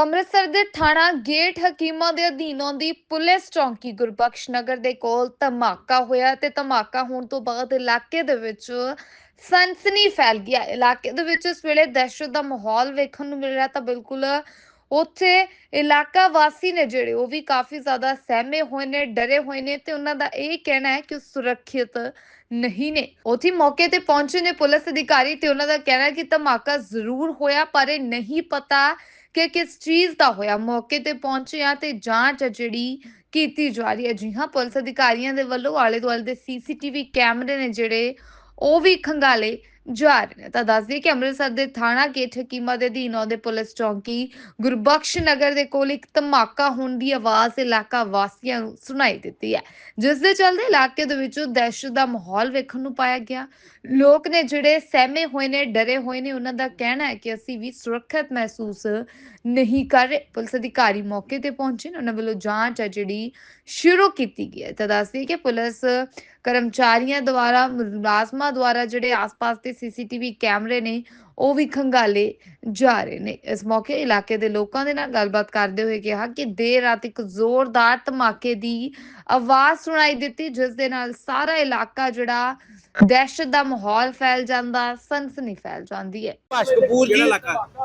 ਅੰਮ੍ਰਿਤਸਰ ਦੇ ਥਾਣਾ ਗੇਟ ਹਕੀਮਾਂ ਦੇ ਅਧੀਨ ਆਉਂਦੀ ਪੁਲਿਸ ਚੌਂਕੀ ਗੁਰਬਖਸ਼ ਨਗਰ ਦੇ ਕੋਲ ਧਮਾਕਾ ਹੋਇਆ ਤੇ ਧਮਾਕਾ ਹੋਣ ਤੋਂ ਬਾਅਦ ਇਲਾਕੇ ਦੇ ਵਿੱਚ ਸਨਸਨੀ ਫੈਲ ਗਿਆ। ਇਲਾਕੇ ਦੇ ਵਿੱਚ ਇਸ ਵੇਲੇ ਦਹਿਸ਼ਤ ਦਾ ਮਾਹੌਲ ਵੇਖਣ ਨੂੰ ਮਿਲ ਰਿਹਾ ਤਾਂ ਬਿਲਕੁਲ ਉੱਥੇ ਇਲਾਕਾ ਵਾਸੀ ਨੇ ਜਿਹੜੇ ਉਹ ਵੀ ਕਾਫੀ ਜ਼ਿਆਦਾ ਸਹਿਮੇ ਹੋਏ ਨੇ, ਡਰੇ ਹੋਏ ਨੇ ਤੇ ਉਹਨਾਂ ਦਾ ਇਹ ਕਹਿਣਾ ਹੈ ਕਿ ਸੁਰੱਖਿਅਤ ਨਹੀਂ ਨੇ। ਉੱਥੇ ਮੌਕੇ ਤੇ ਪਹੁੰਚੇ ਨੇ ਪੁਲਿਸ ਅਧਿਕਾਰੀ ਤੇ ਉਹਨਾਂ ਦਾ ਕਹਿਣਾ ਕਿ ਧਮਾਕਾ ਜ਼ਰੂਰ ਹੋਇਆ ਪਰ ਇਹ ਨਹੀਂ ਪਤਾ ਕਿ ਕਿਸ ਚੀਜ਼ ਦਾ ਹੋਇਆ? ਮੌਕੇ ਤੇ ਪਹੁੰਚਿਆ ਆ ਤੇ ਜਾਂਚ ਜਿਹੜੀ ਕੀਤੀ ਜਾ ਰਹੀ ਹੈ। ਜੀ ਹਾਂ, ਪੁਲਿਸ ਅਧਿਕਾਰੀਆਂ ਦੇ ਵੱਲੋਂ ਆਲੇ ਦੁਆਲੇ ਦੇ ਸੀਸੀਟੀਵੀ ਕੈਮਰੇ ਨੇ ਜਿਹੜੇ, ਉਹ ਵੀ ਖੰਗਾਲੇ। ਜਾ ਰਹੇ ਨੇ। ਤਾਂ ਦੱਸ ਦਈਏ ਕਿ ਅੰਮ੍ਰਿਤਸਰ ਦੇ ਥਾਣਾ ਗੇਟ ਹਕੀਮਾ ਦੇ ਅਧੀਨ ਆਉਂਦੇ ਪੁਲਿਸ ਚੌਂਕੀ ਗੁਰਬਖਸ਼ ਨਗਰ ਦੇ ਕੋਲ ਇੱਕ ਧਮਾਕਾ ਹੋਣ ਦੀ ਆਵਾਜ਼ ਇਲਾਕਾ ਵਾਸੀਆਂ ਨੂੰ ਸੁਣਾਈ ਦਿੱਤੀ ਹੈ। ਜਿਸ ਦੇ ਚੱਲਦੇ ਇਲਾਕੇ ਦੇ ਵਿੱਚ ਦਹਿਸ਼ਤ ਦਾ ਮਾਹੌਲ ਵੇਖਣ ਨੂੰ ਪਾਇਆ ਗਿਆ। ਲੋਕ ਨੇ ਜਿਹੜੇ ਸਹਿਮੇ ਹੋਏ ਨੇ, ਡਰੇ ਹੋਏ ਨੇ, ਉਹਨਾਂ ਦਾ ਕਹਿਣਾ ਹੈ ਕਿ ਅਸੀਂ ਵੀ ਸੁਰੱਖਿਅਤ ਮਹਿਸੂਸ ਨਹੀਂ ਕਰ ਰਹੇ। ਪੁਲਿਸ ਅਧਿਕਾਰੀ ਮੌਕੇ ਤੇ ਪਹੁੰਚੇ ਨੇ। ਉਹਨਾਂ ਵੱਲੋਂ ਜਾਂਚ ਹੈ ਜਿਹੜੀ ਸ਼ੁਰੂ ਕੀਤੀ ਗਈ ਹੈ। ਤਾਂ ਦੱਸਦੀ ਕਿ ਪੁਲਿਸ ਕਰਮਚਾਰੀਆਂ ਦੁਆਰਾ ਮੁਲਾਜ਼ਮਾਂ ਦੁਆਰਾ ਜਿਹੜੇ ਆਸ-ਪਾਸ ਦੇ ਸੀਸੀਟੀਵੀ ਕੈਮਰੇ ਨੇ ਉਹ ਵੀ ਖੰਗਾਲੇ ਜਾ ਰਹੇ ਨੇ। ਇਸ ਮੌਕੇ ਇਲਾਕੇ ਦੇ ਲੋਕਾਂ ਦੇ ਨਾਲ ਗੱਲਬਾਤ ਕਰਦੇ ਹੋਏ ਕਿਹਾ ਕਿ ਦੇਰ ਰਾਤ ਇੱਕ ਜ਼ੋਰਦਾਰ ਧਮਾਕੇ ਦੀ ਆਵਾਜ਼ ਸੁਣਾਈ ਦਿੱਤੀ ਜਿਸ ਦੇ ਨਾਲ ਸਾਰਾ ਇਲਾਕਾ ਜਿਹੜਾ ਦਹਿਸ਼ਤ ਦਾ ਮਾਹੌਲ ਫੈਲ ਜਾਂਦਾ ਸਨਸਨੀ ਫੈਲ ਜਾਂਦੀ ਹੈ। ਭਾਸ਼ ਕਪੂਰ ਜੀ?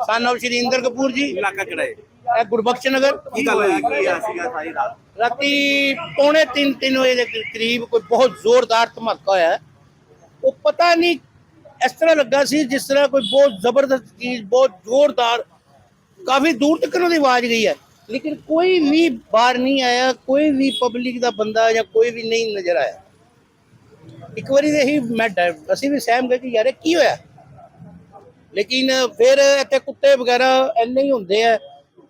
ਸਨ ਇੰਦਰ ਕਪੂਰ ਜੀ। ਇਲਾਕਾ ਕਿਹੜਾ ਹੈ? ਇਹ ਗੁਰਬਖਸ਼ ਨਗਰ ਕੀ ਗੱਲ ਹੋਈ? ਕੀ ਆ ਸੀਗਾ ਸਾਰੀ ਰਾਤ? ਰਾਤੀ ਪੌਣੇ 3 3 ਵਜੇ ਦੇ ਕਰੀਬ ਕੋਈ ਬਹੁਤ ਜ਼ੋਰਦਾਰ ਧਮਾਕਾ ਹੋਇਆ ਹੈ। ਉਹ ਪਤਾ ਨਹੀਂ ਇਸ ਤਰ੍ਹਾਂ ਲੱਗਾ ਸੀ ਜਿਸ ਤਰ੍ਹਾਂ ਕੋਈ ਬਹੁਤ ਜ਼ਬਰਦਸਤ ਚੀਜ਼ ਬਹੁਤ ਜ਼ੋਰਦਾਰ ਕਾਫੀ ਦੂਰ ਤੱਕ ਉਹਦੀ ਆਵਾਜ਼ ਗਈ ਹੈ। ਲੇਕਿਨ ਕੋਈ ਵੀ ਬਾਹਰ ਨਹੀਂ ਆਇਆ ਕੋਈ ਵੀ ਪਬਲਿਕ ਦਾ ਬੰਦਾ ਜਾਂ ਕੋਈ ਵੀ ਨਹੀਂ ਨਜ਼ਰ ਆਇਆ। ਇੱਕ ਵਾਰੀ ਤੇ ਹੀ ਮੈਂ ਡਰ- ਅਸੀਂ ਵੀ ਸਹਿਮ ਗਏ ਕਿ ਯਾਰ ਇਹ ਕੀ ਹੋਇਆ? ਲੇਕਿਨ ਫਿਰ ਇੱਥੇ ਕੁੱਤੇ ਵਗੈਰਾ ਇੰਨੇ ਹੀ ਹੁੰਦੇ ਆ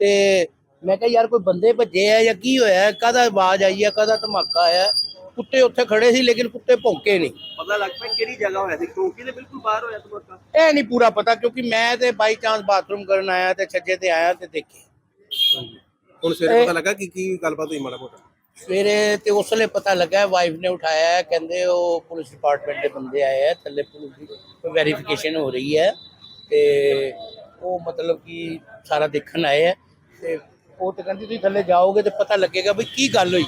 ਤੇ ਮੈਂ ਕਿਹਾ ਯਾਰ ਕੋਈ ਬੰਦੇ ਭੱਜੇ ਆ ਜਾਂ ਕੀ ਹੋਇਆ? ਕਾਹਦਾ ਆਵਾਜ਼ ਆਈ ਆ? ਕਾਹਦਾ ਧਮਾਕਾ ਆਇਆ? ਕੁੱਤੇ ਉੱਥੇ ਖੜੇ ਸੀ ਲੇਕਿਨ ਕੁੱਤੇ ਭੌਂਕੇ ਨਹੀਂ। ਪਤਾ ਲੱਗ ਪਿਆ ਕਿਹੜੀ ਜਗ੍ਹਾ ਹੋਇਆ ਸੀ ਚੌਂਕੀ ਦੇ ਬਿਲਕੁਲ ਬਾਹਰ ਹੋਇਆ ਧਮਾਕਾ। ਇਹ ਨਹੀਂ ਪੂਰਾ ਪਤਾ ਕਿਉਂਕਿ ਮੈਂ ਤੇ ਬਾਈ ਚਾਂਸ ਬਾਥਰੂਮ ਕਰਨ ਆਇਆ ਤੇ ਛੱਜੇ ਤੇ ਆਇਆ ਤੇ ਦੇਖੇ ਹੁਣ ਸਵੇਰੇ ਪਤਾ ਲੱਗਾ ਕਿ ਕੀ ਗੱਲਬਾਤ ਹੋਈ ਮਾੜਾ ਮੋਟਾ? ਸਵੇਰੇ ਤੇ ਉਸ ਵੇਲੇ ਪਤਾ ਲੱਗਾ ਵਾਈਫ ਨੇ ਉਠਾਇਆ ਹੈ, ਕਹਿੰਦੇ ਉਹ ਪੁਲਿਸ ਡਿਪਾਰਟਮੈਂਟ ਦੇ ਬੰਦੇ ਆਏ ਆ ਥੱਲੇ ਪੁਲਿਸ ਦੀ ਵੈਰੀਫਿਕੇਸ਼ਨ ਹੋ ਰਹੀ ਹੈ ਤੇ ਉਹ ਮਤਲਬ ਕਿ ਸਾਰਾ ਦੇਖਣ ਆਏ ਆ। ਤੇ ਉਹ ਤੇ ਕਹਿੰਦੀ ਤੁਸੀਂ ਥੱਲੇ ਜਾਓਗੇ ਤੇ ਪਤਾ ਲੱਗੇਗਾ ਵੀ ਕੀ ਗੱਲ ਹੋਈ।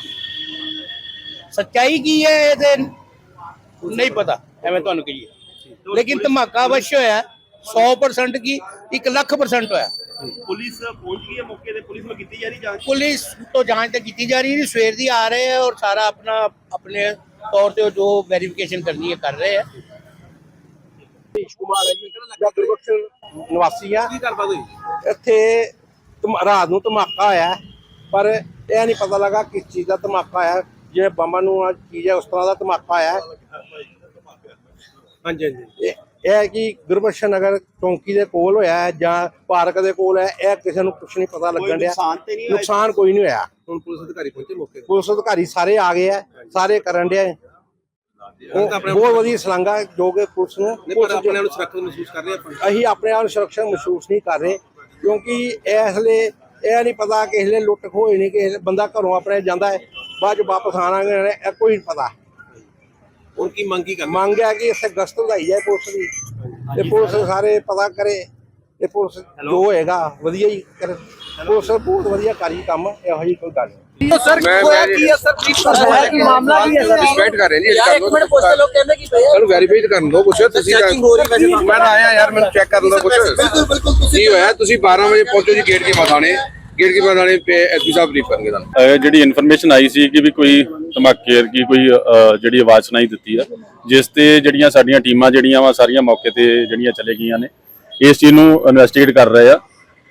ਸੱਚਾਈ ਕੀ ਹੈ ਇਹ ਤੇ ਨਹੀਂ ਪਤਾ ਐਵੇਂ ਤੁਹਾਨੂੰ ਕਹੀਏ। ਲੇਕਿਨ ਧਮਾਕਾ ਅਵਸ਼ ਹੋਇਆ 100% ਕੀ 1 ਲੱਖ percent ਹੋਇਆ। ਪੁਲਿਸ ਪਹੁੰਚ ਗਈ ਹੈ ਮੌਕੇ ਤੇ ਪੁਲਿਸ ਨੂੰ ਕੀਤੀ ਜਾ ਰਹੀ ਜਾਂਚ? ਪੁਲਿਸ ਤੋਂ ਜਾਂਚ ਤਾਂ ਕੀਤੀ ਜਾ ਰਹੀ ਹੈ ਸਵੇਰ ਦੀ ਆ ਰਹੇ ਹੈ ਔਰ ਸਾਰਾ ਆਪਣਾ ਆਪਣੇ ਤੌਰ ਤੇ ਜੋ ਵੈਰੀਫਿਕੇਸ਼ਨ ਕਰਨੀ ਹੈ ਕਰ ਰਹੇ ਹੈ। ਕੁਮਾਰ ਹੈ ਜੀ ਨਿਵਾਸੀ ਆ। ਕੀ ਗੱਲਬਾਤ ਹੋਈ ਇੱਥੇ ਰਾਤ ਨੂੰ ਧਮਾਕਾ ਹੋਇਆ ਹੈ, ਪਰ ਇਹ ਨਹੀਂ ਪਤਾ ਲੱਗਾ ਕਿਸ ਚੀਜ਼ ਦਾ ਧਮਾਕਾ ਆਇਆ ਜਿਵੇਂ ਬੰਬਾਂ ਨੂੰ ਆ ਚੀਜ਼ ਹੈ ਉਸ ਤਰ੍ਹਾਂ ਦਾ ਧਮਾਕਾ ਆਇਆ ਹੈ। ਹਾਂਜੀ ਹਾਂਜੀ। ਇਹ ਹੈ ਕਿ ਗੁਰਬਖਸ਼ ਨਗਰ ਚੌਂਕੀ ਦੇ ਕੋਲ ਹੋਇਆ ਹੈ ਜਾਂ ਪਾਰਕ ਦੇ ਕੋਲ ਹੈ ਇਹ ਕਿਸੇ ਨੂੰ ਕੁਝ ਨਹੀਂ ਪਤਾ ਲੱਗਣ ਡਿਆ। ਨੁਕਸਾਨ ਕੋਈ ਨਹੀਂ ਹੋਇਆ। ਹੁਣ ਪੁਲਿਸ ਅਧਿਕਾਰੀ ਪਹੁੰਚੇ ਮੌਕੇ ਤੇ। ਪੁਲਿਸ ਅਧਿਕਾਰੀ ਸਾਰੇ ਆ ਗਏ ਆ ਸਾਰੇ ਕਰਨ ਡਿਆ ਬਹੁਤ ਵਧੀਆ ਸਲਾਂਗਾ ਜੋ ਕਿ ਪੁਲਿਸ ਨੂੰ ਆਪਣੇ ਆਪ ਨੂੰ ਸੁਰੱਖਿਅਤ ਮਹਿਸੂਸ ਕਰ ਰਹੇ ਆਪਾਂ। ਅਸੀਂ ਆਪਣੇ ਆਪ ਨੂੰ ਸੁਰੱਖਿਆ ਮਹਿਸੂਸ ਨਹੀਂ ਕਰ ਰਹੇ। ਕਿਉਂਕਿ ਇਸ ਲਈ ਇਹ ਨਹੀਂ ਪਤਾ ਕਿ ਇਸ ਲਈ ਲੁੱਟ ਖੋਏ ਨਹੀਂ ਕਿ ਬੰਦਾ ਘਰੋਂ ਆਪਣੇ ਜਾਂਦਾ ਹੈ ਬਾਅਦ ਚ ਵਾਪਸ ਆਣਾਗੇ ਇਹ ਕੋਈ ਨਹੀਂ ਪਤਾ। ਹੁਣ ਕੀ ਮੰਗੀ ਕਰਨਾ? ਮੰਗ ਹੈ ਕਿ ਇੱਥੇ ਗਸ਼ਤ ਵਧਾਈ ਜਾਏ ਪੁਲਿਸ ਦੀ ਤੇ ਪੁਲਿਸ ਸਾਰੇ ਪਤਾ ਕਰੇ ਤੇ ਪੁਲਿਸ ਜੋ ਹੋਏਗਾ ਵਧੀਆ ਹੀ ਕਰੇ। ਪੁਲਿਸ ਬਹੁਤ ਵਧੀਆ ਕਰੀ ਕੰਮ ਇਹੋ ਜਿਹੀ ਕੋਈ ਗੱਲ ਨਹੀਂ। ਸਰ? ਹੋਇਆ? ਕੀ ਹੈ ਸਰ? ਪਲੀਜ਼ ਹੋਇਆ ਕੀ ਮਾਮਲਾ ਕੀ ਹੈ ਸਰ? ਵੇਟ ਕਰ ਰਹੇ ਨੇ ਯਾਰ ਇੱਕ ਮਿੰਟ ਪੁੱਛ ਲੋ ਕਹਿੰਦੇ ਕੀ ਪਏ ਚਲੋ ਵੈਰੀਫਾਈ ਕਰਨ ਦੋ ਕੁਛ ਤੁਸੀਂ ਚੈਕਿੰਗ ਹੋ ਰਹੀ ਵੈਸੇ ਮੈਂ ਤਾਂ ਆਇਆ ਯਾਰ ਮੈਨੂੰ ਚੈੱਕ ਕਰਨ ਦੋ ਕੁਛ। ਬਿਲਕੁਲ ਬਿਲਕੁਲ ਤੁਸੀਂ ਕੀ ਹੋਇਆ? ਤੁਸੀਂ 12 ਵਜੇ ਪਹੁੰਚੋ ਜੀ ਗੇਟ ਕੇ ਮਥਾਣੇ। ਗੇਟ ਕੇ ਮਥਾਣੇ पे ਐਸਪੀ ਸਾਹਿਬ ਬਰੀਫ ਕਰਨਗੇ ਤੁਹਾਨੂੰ। ਅਹ ਜਿਹੜੀ ਇਨਫੋਰਮੇਸ਼ਨ ਆਈ ਸੀ ਕਿ ਵੀ ਕੋਈ ਧਮਾਕੇ ਕੀ ਕੋਈ ਜਿਹੜੀ ਆਵਾਜ਼ ਸੁਣਾਈ ਦਿੱਤੀ ਆ ਜਿਸ ਤੇ ਜਿਹੜੀਆਂ ਸਾਡੀਆਂ ਟੀਮਾਂ ਜਿਹੜੀਆਂ ਵਾ ਸਾਰੀਆਂ ਮੌਕੇ ਤੇ ਜਿਹੜੀਆਂ ਚਲੇ ਗਈਆਂ ਨੇ ਇਸ ਚੀਜ਼ ਨੂੰ ਇਨਵੈਸਟੀਗੇਟ ਕਰ ਰਹੇ ਆ।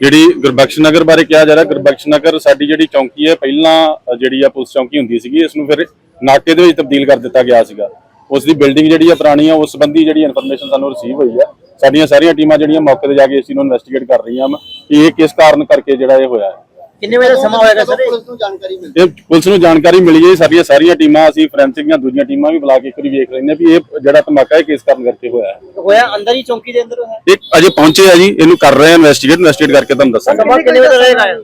ਜਿਹੜੀ ਗੁਰਬਖਸ਼ ਨਗਰ ਬਾਰੇ ਕਿਹਾ ਜਾ ਰਿਹਾ, ਗੁਰਬਖਸ਼ ਨਗਰ ਸਾਡੀ ਜਿਹੜੀ ਚੌਂਕੀ ਹੈ, ਪਹਿਲਾਂ ਜਿਹੜੀ ਆ ਪੁਲਿਸ ਚੌਂਕੀ ਹੁੰਦੀ ਸੀਗੀ, ਇਸ ਨੂੰ ਫਿਰ ਨਾਕੇ ਦੇ ਵਿੱਚ ਤਬਦੀਲ ਕਰ ਦਿੱਤਾ ਗਿਆ ਸੀਗਾ। ਉਸ ਦੀ ਬਿਲਡਿੰਗ ਜਿਹੜੀ ਆ ਪੁਰਾਣੀ ਆ, ਉਸ ਸੰਬੰਧੀ ਜਿਹੜੀ ਇਨਫੋਰਮੇਸ਼ਨ ਸਾਨੂੰ ਰਿਸੀਵ ਹੋਈ ਆ। ਸਾਡੀਆਂ ਸਾਰੀਆਂ ਟੀਮਾਂ ਜਿਹੜੀਆਂ ਮੌਕੇ ਤੇ ਜਾ ਕੇ ਇਸ ਨੂੰ ਇਨਵੈਸਟੀਗੇਟ ਕਰ ਰਹੀਆਂ ਵਾ ਕਿ ਇਹ ਕਿਸ ਕਾਰਨ ਕਰਕੇ ਜਿਹੜਾ ਇਹ ਹੋਇਆ ਹੈ। ਕਿੰਨੇ ਵਜੇ ਦਾ ਸਮਾਂ ਹੋਏਗਾ ਸਰ ਪੁਲਿਸ ਨੂੰ ਜਾਣਕਾਰੀ ਮਿਲਦੀ ਇਹ ਪੁਲਿਸ ਨੂੰ ਜਾਣਕਾਰੀ ਮਿਲੀ ਹੈ ਸਾਡੀਆਂ ਸਾਰੀਆਂ ਟੀਮਾਂ ਅਸੀਂ ਫੋਰੈਂਸਿਕ ਦੀਆਂ ਦੂਜੀਆਂ ਟੀਮਾਂ ਵੀ ਬੁਲਾ ਕੇ ਇੱਕ ਵਾਰੀ ਵੇਖ ਲੈਂਦੇ ਹਾਂ ਵੀ ਇਹ ਜਿਹੜਾ ਧਮਾਕਾ ਹੈ ਕਿਸ ਕਾਰਨ ਕਰਕੇ ਹੋਇਆ ਹੈ। ਹੋਇਆ ਅੰਦਰ ਹੀ ਚੌਂਕੀ ਦੇ ਅੰਦਰ ਹੈ ਇਹ ਅਜੇ ਪਹੁੰਚੇ ਆ ਜੀ ਇਹਨੂੰ ਕਰ ਰਹੇ ਆ ਇਨਵੈਸਟੀਗੇਟ ਇਨਵੈਸਟੀਗੇਟ ਕਰਕੇ ਤੁਹਾਨੂੰ ਦੱਸਾਂਗੇ। ਸਮਾਂ ਕਿੰਨੇ ਵਜੇ ਦਾ ਰਹੇਗਾ ਇਹ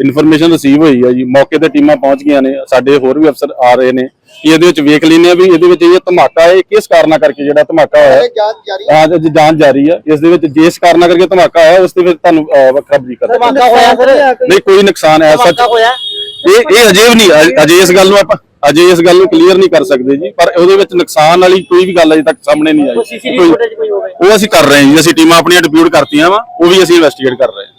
ਇਨਫੋਰਮੇਸ਼ਨ ਰਿਸੀਵ ਹੋਈ ਹੈ ਜੀ ਮੌਕੇ ਤੇ ਟੀਮਾਂ ਪਹੁੰਚ ਗਈਆਂ ਨੇ ਸਾਡੇ ਹੋਰ ਵੀ ਅਫਸਰ ਆ ਰਹੇ ਨੇ। ਕਿ ਇਹਦੇ ਵਿੱਚ ਵੇਖ ਲੈਂਦੇ ਆ ਵੀ ਇਹਦੇ ਵਿੱਚ ਇਹ ਧਮਾਕਾ ਹੈ ਕਿਸ ਕਾਰਨਾ ਕਰਕੇ ਜਿਹੜਾ ਧਮਾਕਾ ਹੋਇਆ? ਹੈ ਜਾਂਚ ਜਾਰੀ ਜਾਂਚ ਜਾਰੀ ਹੈ ਇਸ ਦੇ ਵਿੱਚ ਜਿਸ ਕਾਰਨਾ ਕਰਕੇ ਧਮਾਕਾ ਹੋਇਆ ਉਸ ਦੇ ਵਿੱਚ ਤੁਹਾਨੂੰ ਵੱਖਰਾ ਬਰੀਕ ਕਰ ਧਮਾਕਾ ਹੋਇਆ ਸਰ? ਨਹੀਂ ਕੋਈ ਨੁਕਸਾਨ ਐਸਾ ਧਮਾਕਾ ਹੋਇਆ? ਇਹ ਇਹ ਅਜੇ ਵੀ ਨਹੀਂ ਅਜੇ ਇਸ ਗੱਲ ਨੂੰ ਆਪਾਂ ਅਜੇ ਇਸ ਗੱਲ ਨੂੰ ਕਲੀਅਰ ਨਹੀਂ ਕਰ ਸਕਦੇ ਜੀ ਪਰ ਉਹਦੇ ਵਿੱਚ ਨੁਕਸਾਨ ਵਾਲੀ ਕੋਈ ਵੀ ਗੱਲ ਅਜੇ ਤੱਕ ਸਾਹਮਣੇ ਨਹੀਂ ਆਈ। ਉਹ ਅਸੀਂ ਕਰ ਰਹੇ ਹਾਂ ਜੀ ਅਸੀਂ ਟੀਮਾਂ ਆਪਣੀਆਂ ਡਿਪਿਊਟ ਕਰਤੀਆਂ ਵਾ ਉਹ ਵੀ ਅਸੀਂ ਇਨਵੈਸਟੀਗੇਟ ਕਰ ਰਹੇ ਹਾਂ।